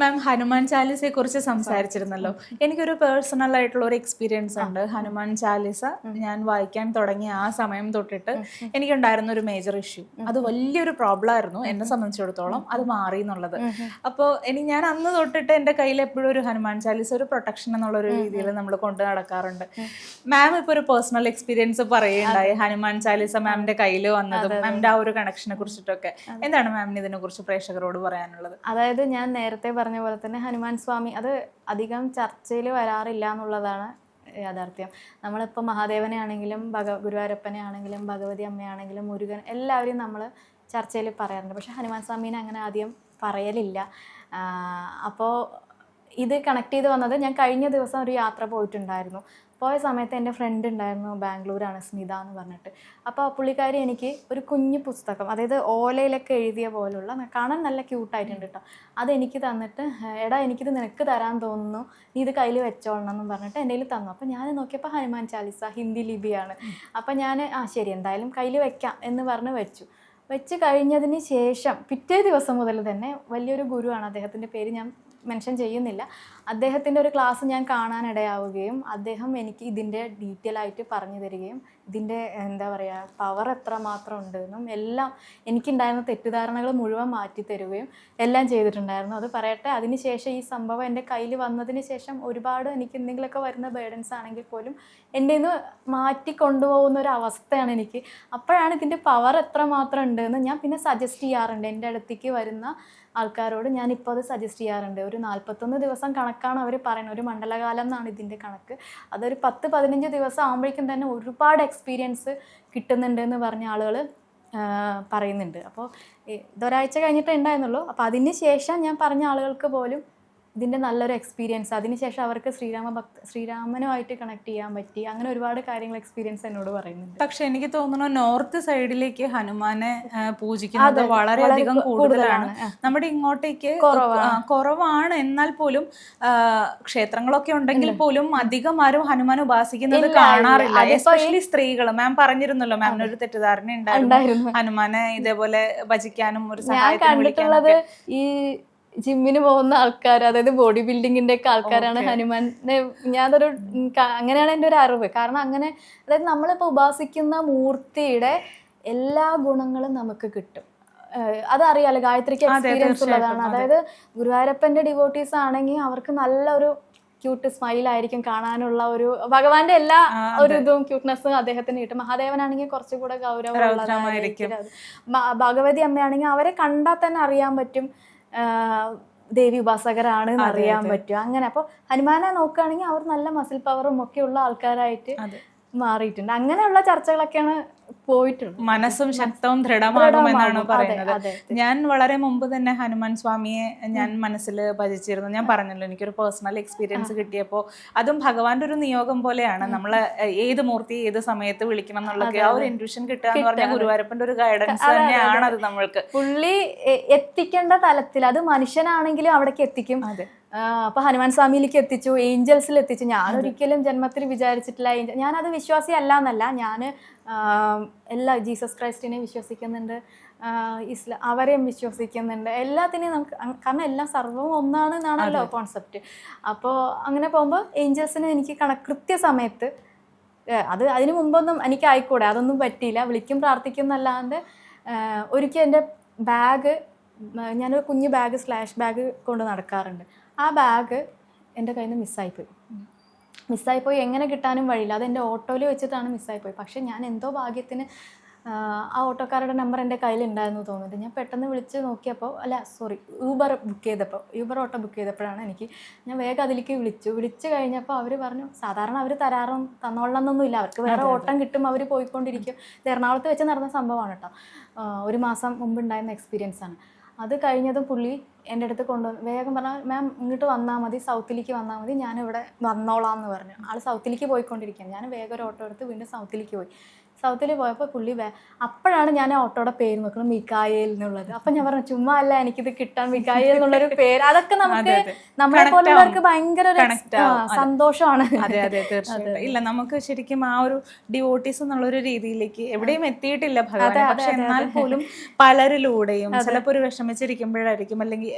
മാം ഹനുമാൻ ചാലിസയെ കുറിച്ച് സംസാരിച്ചിരുന്നല്ലോ. എനിക്കൊരു പേഴ്സണൽ ആയിട്ടുള്ള ഒരു എക്സ്പീരിയൻസ് ഉണ്ട്. ഹനുമാൻ ചാലിസ ഞാൻ വായിക്കാൻ തുടങ്ങിയ ആ സമയം തൊട്ടിട്ട് എനിക്കുണ്ടായിരുന്ന ഒരു മേജർ ഇഷ്യൂ അത് വലിയൊരു പ്രോബ്ലം ആയിരുന്നു എന്നെ സംബന്ധിച്ചിടത്തോളം അത് മാറി എന്നുള്ളത്. അപ്പോൾ ഇനി ഞാൻ അന്ന് തൊട്ടിട്ട് എന്റെ കയ്യിൽ എപ്പോഴും ഒരു ഹനുമാൻ ചാലിസ ഒരു പ്രൊട്ടക്ഷൻ എന്നുള്ള ഒരു രീതിയിൽ നമ്മൾ കൊണ്ട് നടക്കാറുണ്ട്. മാം ഇപ്പോൾ ഒരു പേഴ്സണൽ എക്സ്പീരിയൻസ് പറയുണ്ടായി ഹനുമാൻ ചാലിസ മാമിന്റെ കയ്യിൽ വന്നതും മാമിന്റെ ആ ഒരു കണക്ഷനെ കുറിച്ചിട്ടൊക്കെ. എന്താണ് മാമിന് ഇതിനെ കുറിച്ച് പ്രേക്ഷകരോട് പറയാനുള്ളത്? അതായത് ഞാൻ നേരത്തെ പറഞ്ഞ പോലെ തന്നെ ഹനുമാൻ സ്വാമി അത് അധികം ചർച്ചയിൽ വരാറില്ല എന്നുള്ളതാണ് യാഥാർത്ഥ്യം. നമ്മളിപ്പോൾ മഹാദേവനെ ആണെങ്കിലും ഭഗ ഗുരുവാരപ്പനെ ആണെങ്കിലും ഭഗവതി അമ്മയാണെങ്കിലും മുരുകൻ എല്ലാവരെയും നമ്മൾ ചർച്ചയിൽ പറയാറുണ്ട്. പക്ഷേ ഹനുമാൻ സ്വാമീനെ അങ്ങനെ ആദ്യം പറയലില്ല. അപ്പോൾ ഇത് കണക്ട് ചെയ്ത് വന്നത് ഞാൻ കഴിഞ്ഞ ദിവസം ഒരു യാത്ര പോയിട്ടുണ്ടായിരുന്നു. പോയ സമയത്ത് എന്റെ ഫ്രണ്ട് ഉണ്ടായിരുന്നു ബാംഗ്ലൂരാണ് സ്മിത എന്ന് പറഞ്ഞിട്ട്. അപ്പോൾ ആ പുള്ളിക്കാരി എനിക്ക് ഒരു കുഞ്ഞു പുസ്തകം അതായത് ഓലയിലൊക്കെ എഴുതിയ പോലുള്ള കാണാൻ നല്ല ക്യൂട്ടായിട്ടുണ്ട് കേട്ടോ അതെനിക്ക് തന്നിട്ട് എടാ എനിക്കിത് നിനക്ക് തരാൻ തോന്നുന്നു നീ ഇത് കയ്യിൽ വെച്ചോളണം എന്ന് പറഞ്ഞിട്ട് എന്റെ കയ്യിൽ തന്നു. അപ്പോൾ ഞാൻ നോക്കിയപ്പോൾ ഹനുമാൻ ചാലിസ ഹിന്ദി ലിപിയാണ്. അപ്പോൾ ഞാൻ ആ ശരി എന്തായാലും കയ്യിൽ വെക്കാം എന്ന് പറഞ്ഞ് വെച്ചു. വെച്ച് കഴിഞ്ഞതിന് ശേഷം പിറ്റേ ദിവസം മുതൽ തന്നെ വലിയൊരു ഗുരുവാണ് അദ്ദേഹത്തിന്റെ പേര്. ഞാൻ മെൻഷൻ ചെയ്യുന്നില്ല. അദ്ദേഹത്തിന്റെ ഒരു ക്ലാസ് ഞാൻ കാണാനിടയാവുകയും അദ്ദേഹം എനിക്ക് ഇതിന്റെ ഡീറ്റെയിൽ ആയിട്ട് പറഞ്ഞു തരികയും ഇതിന്റെ എന്താ പറയുക പവർ എത്ര മാത്രം ഉണ്ടെന്നും എല്ലാം എനിക്കുണ്ടായിരുന്ന തെറ്റിദ്ധാരണകൾ മുഴുവൻ മാറ്റി തരുകയും എല്ലാം ചെയ്തിട്ടുണ്ടായിരുന്നു. അത് പറയട്ടെ അതിനുശേഷം ഈ സംഭവം എന്റെ കയ്യിൽ വന്നതിന് ശേഷം ഒരുപാട് എനിക്ക് എന്തെങ്കിലുമൊക്കെ വരുന്ന ബേഡൻസ് ആണെങ്കിൽ പോലും എന്റെ നിന്ന് മാറ്റി കൊണ്ടുപോകുന്ന ഒരു അവസ്ഥയാണ് എനിക്ക്. അപ്പോഴാണ് ഇതിന്റെ പവർ എത്ര മാത്രം ഉണ്ടെന്ന് ഞാൻ പിന്നെ സജസ്റ്റ് ചെയ്യാറുണ്ട്. എന്റെ അടുത്തേക്ക് വരുന്ന ആൾക്കാരോട് ഞാൻ ഇപ്പോൾ അത് സജസ്റ്റ് ചെയ്യാറുണ്ട്. ഒരു നാൽപ്പത്തൊന്ന് ദിവസം കണക്കാണ് അവർ പറയുന്നത്. ഒരു മണ്ഡലകാലം എന്നാണ് ഇതിന്റെ കണക്ക്. അതൊരു പത്ത് പതിനഞ്ച് ദിവസം ആകുമ്പോഴേക്കും തന്നെ ഒരുപാട് എക്സ്പീരിയൻസ് കിട്ടുന്നുണ്ട് എന്ന് പറഞ്ഞ ആളുകൾ പറയുന്നുണ്ട്. അപ്പോൾ ഇതൊരാഴ്ച കഴിഞ്ഞിട്ടേ ഉണ്ടായിരുന്നുള്ളൂ. അപ്പോൾ അതിന് ശേഷം ഞാൻ പറഞ്ഞ ആളുകൾക്ക് പോലും ഇതിന്റെ നല്ലൊരു എക്സ്പീരിയൻസ് അതിനുശേഷം അവർക്ക് ശ്രീരാമ ഭക്ത ശ്രീരാമനുമായിട്ട് കണക്ട് ചെയ്യാൻ പറ്റി. അങ്ങനെ ഒരുപാട് കാര്യങ്ങൾ എക്സ്പീരിയൻസ് എന്നോട് പറയുന്നുണ്ട്. പക്ഷെ എനിക്ക് തോന്നുന്നു നോർത്ത് സൈഡിലേക്ക് ഹനുമാനെ പൂജിക്കുന്നത് വളരെയധികം കൂടുതലാണ്. നമ്മുടെ ഇങ്ങോട്ടേക്ക് കുറവാണ്. എന്നാൽ പോലും ക്ഷേത്രങ്ങളൊക്കെ ഉണ്ടെങ്കിൽ പോലും അധികം ആരും ഹനുമാൻ ഉപാസിക്കുന്നത് കാണാറില്ല. എസ്പെഷ്യലി സ്ത്രീകൾ മാം പറഞ്ഞിരുന്നല്ലോ മാമിന് ഒരു തെറ്റിദ്ധാരണ ഉണ്ടായിരുന്നു. ഹനുമാനെ ഇതേപോലെ ഭജിക്കാനും ഒരു സഹായത്തിന് ഈ ജിമ്മിന് പോകുന്ന ആൾക്കാർ അതായത് ബോഡി ബിൽഡിങ്ങിന്റെ ഒക്കെ ആൾക്കാരാണ് ഹനുമാൻ. ഞാനൊരു അങ്ങനെയാണ് എന്റെ ഒരു അറിവ് കാരണം അങ്ങനെ അതായത് നമ്മളിപ്പോൾ ഉപാസിക്കുന്ന മൂർത്തിയുടെ എല്ലാ ഗുണങ്ങളും നമുക്ക് കിട്ടും. അതറിയാലോ ഗായത്രിക്ക് എക്സ്പീരിയൻസ് ഉള്ളതാണ്. അതായത് ഗുരുവായൂരപ്പന്റെ ഡിവോട്ടീസ് ആണെങ്കിൽ അവർക്ക് നല്ലൊരു ക്യൂട്ട് സ്മൈൽ ആയിരിക്കും കാണാനുള്ള ഒരു ഭഗവാന്റെ എല്ലാ ഒരു ഇതും ക്യൂട്ട്നെസ്സും അദ്ദേഹത്തിന് കിട്ടും. മഹാദേവനാണെങ്കിൽ കുറച്ചുകൂടെ ഗൗരവമുള്ളതായിരിക്കും. ഭഗവതി അമ്മയാണെങ്കിൽ അവരെ കണ്ടാൽ തന്നെ അറിയാൻ പറ്റും. ദേവി ഉപാസകരാണ് അറിയാൻ പറ്റും. അങ്ങനെ. അപ്പോൾ ഹനുമാനെ നോക്കുകയാണെങ്കിൽ അവർ നല്ല മസിൽ പവറും ഒക്കെ ഉള്ള ആൾക്കാരായിട്ട്. മാറിയിട്ടുണ്ട്. അങ്ങനെയുള്ള ചർച്ചകളൊക്കെയാണ് പോയിട്ടുള്ളത് മനസ്സും ശക്തവും ദൃഢമാകുമെന്നാണ് ദൃഢമാകും. പറയുന്നത്. ഞാൻ വളരെ മുമ്പ് തന്നെ ഹനുമാൻ സ്വാമിയെ ഞാൻ മനസ്സിൽ ഭജിച്ചിരുന്നു. ഞാൻ പറഞ്ഞല്ലോ എനിക്കൊരു പേഴ്സണൽ എക്സ്പീരിയൻസ് കിട്ടിയപ്പോൾ അതും ഭഗവാന്റെ ഒരു നിയോഗം പോലെയാണ്. നമ്മൾ ഏത് മൂർത്തി ഏത് സമയത്ത് വിളിക്കണം എന്നുള്ളത് ആ ഒരു ഇൻട്യൂഷൻ കിട്ടുക എന്ന് പറഞ്ഞാൽ ഗുരുവായൂരപ്പന്റെ ഒരു ഗൈഡൻസ് തന്നെയാണ് അത്. നമ്മൾക്ക്. പുള്ളി എത്തിക്കേണ്ട തലത്തിൽ അത് മനുഷ്യനാണെങ്കിലും അവിടേക്ക് എത്തിക്കും. അപ്പൊ ഹനുമാൻ സ്വാമിയിലേക്ക് എത്തിച്ചു ഏഞ്ചൽസിൽ എത്തിച്ചു. ഞാൻ ഒരിക്കലും ജന്മത്തിൽ വിചാരിച്ചിട്ടില്ല ഏഞ്ചൽ ഞാനത് വിശ്വാസി അല്ല എന്നല്ല. ഞാൻ എല്ലാ ജീസസ് ക്രൈസ്റ്റിനെയും വിശ്വസിക്കുന്നുണ്ട്. ഇസ്ലാം അവരെയും വിശ്വസിക്കുന്നുണ്ട്. എല്ലാത്തിനെയും നമുക്ക് കാരണം എല്ലാം സർവവും ഒന്നാണ് എന്നാണല്ലോ കോൺസെപ്റ്റ് അപ്പോൾ അങ്ങനെ പോകുമ്പോൾ ഏഞ്ചൽസിന് എനിക്ക് കണ കൃത്യസമയത്ത് സമയത്ത് അത് അതിനു മുമ്പൊന്നും എനിക്ക് ആയിക്കൂടെ അതൊന്നും പറ്റിയില്ല. വിളിക്കും പ്രാർത്ഥിക്കും എന്നല്ലാണ്ട് ഒരിക്കൽ എന്റെ ബാഗ് ഞാനൊരു കുഞ്ഞു ബാഗ് സ്ലാഷ് ബാഗ് കൊണ്ട് നടക്കാറുണ്ട്. ആ ബാഗ് എന്റെ കയ്യിൽ നിന്ന് മിസ്സായിപ്പോയി മിസ്സായിപ്പോയി എങ്ങനെ കിട്ടാനും വഴിയില്ല. അത് എന്റെ ഓട്ടോയിൽ വെച്ചിട്ടാണ് മിസ്സായിപ്പോയി പക്ഷേ ഞാൻ എന്തോ ഭാഗ്യത്തിന് ആ, ഓട്ടോക്കാരുടെ നമ്പർ എന്റെ കയ്യിലുണ്ടായിരുന്നു തോന്നിയിട്ട് ഞാൻ പെട്ടെന്ന് വിളിച്ച് നോക്കിയപ്പോൾ അല്ല സോറി ഊബർ ബുക്ക് ചെയ്തപ്പോൾ ഊബർ ഓട്ടോ ബുക്ക് ചെയ്തപ്പോഴാണ് എനിക്ക് ഞാൻ വേഗം അതിലേക്ക് വിളിച്ചു. വിളിച്ചു കഴിഞ്ഞപ്പോൾ അവർ പറഞ്ഞു സാധാരണ അവർ തരാറും തന്നോളണമെന്നൊന്നുമില്ല അവർക്ക് വേറെ ഓട്ടം കിട്ടും അവർ പോയിക്കൊണ്ടിരിക്കും. എറണാകുളത്ത് വെച്ച് നടന്ന സംഭവമാണ് കേട്ടോ. ഒരു മാസം മുമ്പ് ഉണ്ടായിരുന്ന എക്സ്പീരിയൻസ് ആണ്. അത് കഴിഞ്ഞതും പുള്ളി എന്റെ അടുത്ത് കൊണ്ടുവന്ന് വേഗം പറഞ്ഞാൽ മാം ഇങ്ങോട്ട് വന്നാൽ മതി സൗത്തിലേക്ക് വന്നാൽ മതി ഞാനിവിടെ വന്നോളാം എന്ന് പറഞ്ഞു. ആൾ സൗത്തിലേക്ക് പോയിക്കൊണ്ടിരിക്കുകയാണ്. ഞാൻ വേഗം ഒരു ഓട്ടോ എടുത്ത് വീണ്ടും സൗത്തിലേക്ക് പോയി. സൗത്തിൽ പോയപ്പോൾ പുള്ളി വേ അപ്പോഴാണ് ഞാൻ ഓട്ടോയുടെ പേര് നോക്കുന്നത് മിക്കായേൽ എന്നുള്ളത്. അപ്പം ഞാൻ പറഞ്ഞു ചുമ്മാ അല്ല എനിക്കിത് കിട്ടാൻ മിക്കായേൽ എന്നുള്ളൊരു പേര്. അതൊക്കെ നമുക്ക് നമ്മളെ പോലുള്ളവർക്ക്. ഭയങ്കര ഒരു. സന്തോഷമാണ്. അതെ അതെ തീർച്ചയായിട്ടും. ഇല്ല നമുക്ക് ശരിക്കും ആ ഒരു ഡിവോട്ടീസ് എന്നുള്ള ഒരു രീതിയിലേക്ക് എവിടെയും എത്തിയിട്ടില്ല ഭഗവാൻ പക്ഷെ എന്നാൽ പോലും പലരിലൂടെയും ചിലപ്പോൾ ഒരു വിഷമിച്ചിരിക്കുമ്പോഴായിരിക്കും അല്ലെങ്കിൽ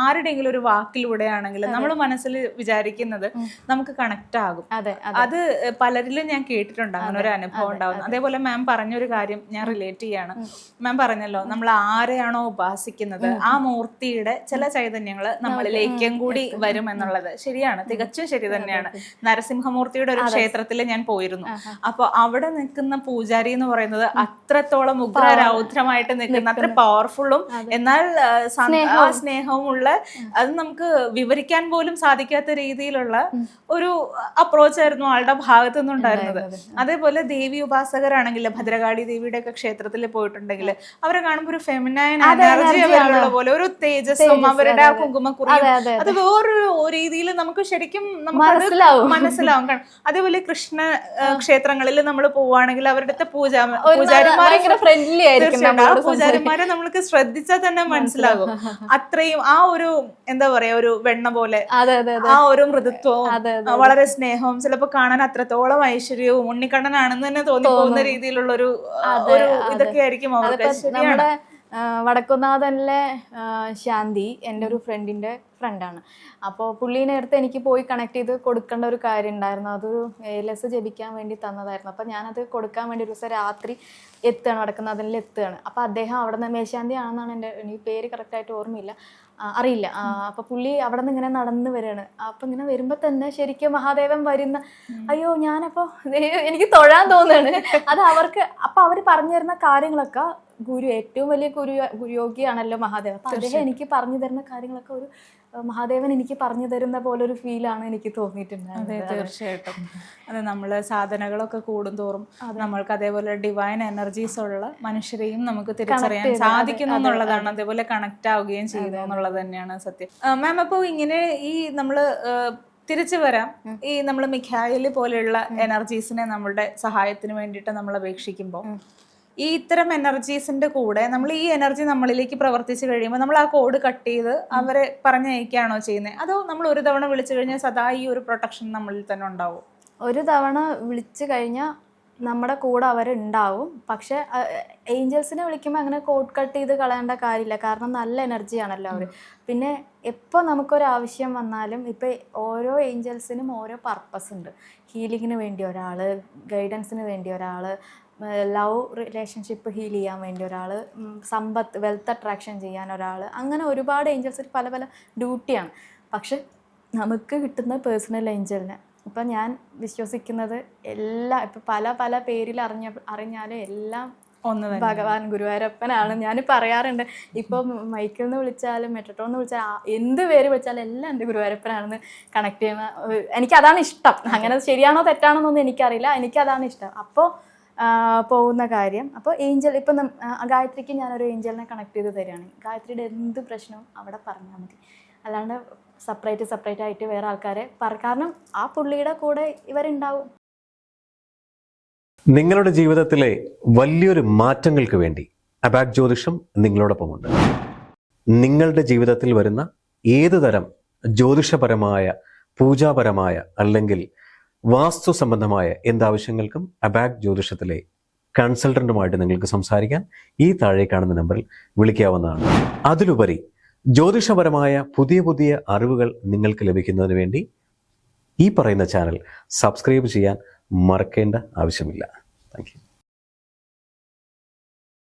ആരുടെയെങ്കിലും ഒരു വാക്കിലൂടെ ആണെങ്കിലും നമ്മൾ മനസ്സിൽ വിചാരിക്കുന്നത് നമുക്ക് കണക്ട് ആകും. അതെ അത്. പലരിലും ഞാൻ കേട്ടിട്ടുണ്ട്. അങ്ങനെ ഒരു അനുഭവം ഉണ്ടാവുന്നത് അതേപോലെ മാം പറഞ്ഞൊരു കാര്യം ഞാൻ റിലേറ്റ് ചെയ്യാണ്. മാം പറഞ്ഞല്ലോ നമ്മൾ ആരെയാണോ ഉപാസിക്കുന്നത് ആ മൂർത്തിയുടെ ചില ചൈതന്യങ്ങൾ നമ്മളിലേക്കും കൂടി വരും എന്നുള്ളത്. ശരിയാണ് തികച്ചും ശരി തന്നെയാണ്. നരസിംഹമൂർത്തിയുടെ ഒരു ക്ഷേത്രത്തിൽ ഞാൻ പോയിരുന്നു. അപ്പൊ അവിടെ നിൽക്കുന്ന പൂജാരി എന്ന് പറയുന്നത് അത്രത്തോളം ഉഗ്ര രൗദ്രമായിട്ട് നിൽക്കുന്ന അത്ര പവർഫുള്ളും എന്നാൽ സ്നേഹവും. ഉള്ള അത് നമുക്ക് വിവരിക്കാൻ പോലും സാധിക്കാത്ത രീതിയിലുള്ള ഒരു അപ്രോച്ച് ആയിരുന്നു ആളുടെ ഭാഗത്തു നിന്നുണ്ടായിരുന്നത്. അതേപോലെ ദേവി ഉപാസകരാണെങ്കിൽ ഭദ്രകാളി ദേവിയുടെ ഒക്കെ ക്ഷേത്രത്തിൽ പോയിട്ടുണ്ടെങ്കിൽ അവരെ കാണുമ്പോൾ ഒരു ഫെമിനൈൻ എനർജി അവരുള്ള പോലെ. ഒരു തേജസ്സും അവരുടെ ആ കുങ്കുമക്കുറിയും അതെ, വേറൊരു രീതിയിൽ നമുക്ക് ശരിക്കും നമുക്ക് മനസ്സിലാവും. കാരണം അതേപോലെ കൃഷ്ണ ക്ഷേത്രങ്ങളിൽ നമ്മൾ പോവുകയാണെങ്കിൽ അവരുടെ പൂജ പൂജാരിമാരെ പൂജാരിമാരെ നമ്മൾക്ക് ശ്രദ്ധിച്ചാൽ തന്നെ മനസ്സിലാകും. അത്രയും ആ ഒരു എന്താ പറയാ ഒരു വെണ്ണ പോലെ. ആ ഒരു മൃദുത്വവും വളരെ സ്നേഹവും ചിലപ്പോൾ കാണാൻ അത്രത്തോളം ഐശ്വര്യവും ഉണ്ണിക്കണ്ണനാണെന്ന് തന്നെ തോന്നിപ്പോകുന്ന രീതിയിലുള്ള ഒരു ഒരു ഇതൊക്കെ ആയിരിക്കും അവരുടെ നമ്മുടെ വടക്കുന്നാഥനിലെ ശാന്തി എന്റെ ഒരു ഫ്രണ്ടിന്റെ ഫ്രണ്ടാണ്. അപ്പോൾ പുള്ളീനെ അടുത്ത് എനിക്ക് പോയി കണക്ട് ചെയ്ത് കൊടുക്കേണ്ട ഒരു കാര്യം ഉണ്ടായിരുന്നു അത് എൽ എസ് ജപിക്കാൻ വേണ്ടി തന്നതായിരുന്നു. അപ്പോൾ ഞാനത് കൊടുക്കാൻ വേണ്ടി ഒരു ദിവസം രാത്രി എത്തുകയാണ് വടക്കുന്നാഥനിൽ എത്തുകയാണ്. അപ്പോൾ അദ്ദേഹം അവിടെ നിന്ന് മേശാന്തി ആണെന്നാണ് എന്റെ എനിക്ക് പേര് കറക്റ്റായിട്ട് ഓർമ്മയില്ല. അറിയില്ല. അപ്പോൾ പുള്ളി അവിടെ നിന്ന് ഇങ്ങനെ നടന്ന് വരികയാണ് അപ്പോൾ ഇങ്ങനെ വരുമ്പോൾ തന്നെ ശരിക്കും മഹാദേവൻ വരുന്ന അയ്യോ ഞാനപ്പോൾ എനിക്ക് തൊഴാൻ തോന്നുകയാണ്. അത് അവർക്ക് അപ്പോൾ അവർ പറഞ്ഞു തരുന്ന കാര്യങ്ങളൊക്കെ ഗുരു ഏറ്റവും വലിയ ഗുരു ഗുരുയോഗിയാണല്ലോ മഹാദേവൻ. അപ്പൊ അദ്ദേഹം എനിക്ക് പറഞ്ഞു തരുന്ന കാര്യങ്ങളൊക്കെ ഒരു മഹാദേവൻ എനിക്ക് പറഞ്ഞു തരുന്ന പോലെ ഒരു ഫീലാണ് എനിക്ക് അതെ തോന്നിയിട്ടുണ്ടായിരുന്നത് തീർച്ചയായിട്ടും. അത് നമ്മൾ സാധനകളൊക്കെ കൂടുന്തോറും നമ്മൾക്ക് അതേപോലെ ഡിവൈൻ എനർജീസ് ഉള്ള മനുഷ്യരെയും നമുക്ക് തിരിച്ചറിയാൻ സാധിക്കുന്നു എന്നുള്ളതാണ്. അതേപോലെ കണക്ട് ആവുകയും ചെയ്യുന്നു എന്നുള്ളത് തന്നെയാണ് സത്യം. മാം അപ്പോൾ ഇങ്ങനെ ഈ നമ്മൾ ആ, തിരിച്ചു വരാം. ഈ നമ്മൾ മിഖായൽ പോലെയുള്ള എനർജീസിനെ നമ്മളുടെ സഹായത്തിന് വേണ്ടിയിട്ട് നമ്മൾ അപേക്ഷിക്കുമ്പോൾ ഈ ഇത്തരം എനർജീസിന്റെ കൂടെ നമ്മൾ ഈ എനർജി നമ്മളിലേക്ക് പ്രവർത്തിച്ചു കഴിയുമ്പോൾ നമ്മൾ ആ കോഡ് കട്ട് ചെയ്ത് അവരെ പറഞ്ഞയക്കുകയാണോ ചെയ്യുന്നത് അതോ നമ്മൾ ഒരു തവണ വിളിച്ചു കഴിഞ്ഞാൽ സദാ ഈ ഒരു പ്രൊട്ടക്ഷൻ നമ്മളിൽ തന്നെ ഉണ്ടാവും? ഒരു തവണ വിളിച്ചു കഴിഞ്ഞാൽ നമ്മുടെ കൂടെ അവരുണ്ടാവും. പക്ഷെ ഏഞ്ചൽസിനെ വിളിക്കുമ്പോൾ അങ്ങനെ കോട്ട് കട്ട് ചെയ്ത് കളയേണ്ട കാര്യമില്ല. കാരണം നല്ല എനർജിയാണല്ലോ അവർ പിന്നെ എപ്പോൾ നമുക്കൊരു ആവശ്യം വന്നാലും ഇപ്പം ഓരോ ഏഞ്ചൽസിനും ഓരോ പർപ്പസ് ഉണ്ട്. ഹീലിങ്ങിന് വേണ്ടി ഒരാൾ ഗൈഡൻസിന് വേണ്ടി ഒരാൾ ലവ് റിലേഷൻഷിപ്പ് ഹീൽ ചെയ്യാൻ വേണ്ടി ഒരാൾ സമ്പത്ത് വെൽത്ത് അട്രാക്ഷൻ ചെയ്യാൻ ഒരാൾ അങ്ങനെ ഒരുപാട് ഏഞ്ചൽസ് പല പല ഡ്യൂട്ടിയാണ് പക്ഷെ നമുക്ക് കിട്ടുന്ന പേഴ്സണൽ ഏഞ്ചലിന് ഇപ്പം ഞാൻ വിശ്വസിക്കുന്നത് എല്ലാ ഇപ്പം പല പല പേരിൽ അറിഞ്ഞ അറിഞ്ഞാലും എല്ലാം ഒന്ന് ഭഗവാൻ ഗുരുവായൂരപ്പനാണ് ഞാൻ പറയാറുണ്ട്. ഇപ്പോൾ മൈക്കിൽ നിന്ന് വിളിച്ചാലും മെട്രട്ടോ എന്ന് വിളിച്ചാൽ എന്ത് പേര് വിളിച്ചാലും എല്ലാം എന്റെ ഗുരുവായൂരപ്പനാണെന്ന് കണക്ട് ചെയ്യുന്ന എനിക്ക് അതാണ് ഇഷ്ടം. അങ്ങനെ ശരിയാണോ തെറ്റാണോ എന്നൊന്നും എനിക്കറിയില്ല. എനിക്കതാണ് ഇഷ്ടം. അപ്പോൾ പോകുന്ന കാര്യം അപ്പോൾ ഏഞ്ചൽ ഇപ്പം ഗായത്രിക്ക് ഞാനൊരു ഏഞ്ചലിനെ കണക്ട് ചെയ്ത് തരികയാണ്. ഗായത്രിയുടെ എന്ത് പ്രശ്നവും അവിടെ പറഞ്ഞാൽ മതി. അല്ലാണ്ട് സെപ്പറേറ്റ് സെപ്പറേറ്റ് ആയിട്ട് വേറെ ആൾക്കാരെ പറ കാരണം ആ പുള്ളിയുടെ കൂടെ ഇവരുണ്ടാവും. നിങ്ങളുടെ ജീവിതത്തിലെ വലിയൊരു മാറ്റങ്ങൾക്ക് വേണ്ടി അബാക് ജ്യോതിഷം നിങ്ങളോടൊപ്പമുണ്ട്. നിങ്ങളുടെ ജീവിതത്തിൽ വരുന്ന ഏത് തരം ജ്യോതിഷപരമായ പൂജാപരമായ അല്ലെങ്കിൽ വാസ്തു സംബന്ധമായ എന്താവശ്യങ്ങൾക്കും അബാക് ജ്യോതിഷത്തിലെ കൺസൾട്ടന്റുമായിട്ട് നിങ്ങൾക്ക് സംസാരിക്കാൻ ഈ താഴെ കാണുന്ന നമ്പറിൽ വിളിക്കാവുന്നതാണ്. അതിലുപരി ജ്യോതിഷപരമായ പുതിയ പുതിയ അറിവുകൾ നിങ്ങൾക്ക് ലഭിക്കുന്നതിന് വേണ്ടി ഈ പറയുന്ന ചാനൽ സബ്സ്ക്രൈബ് ചെയ്യാൻ മറക്കേണ്ട ആവശ്യമില്ല. താങ്ക്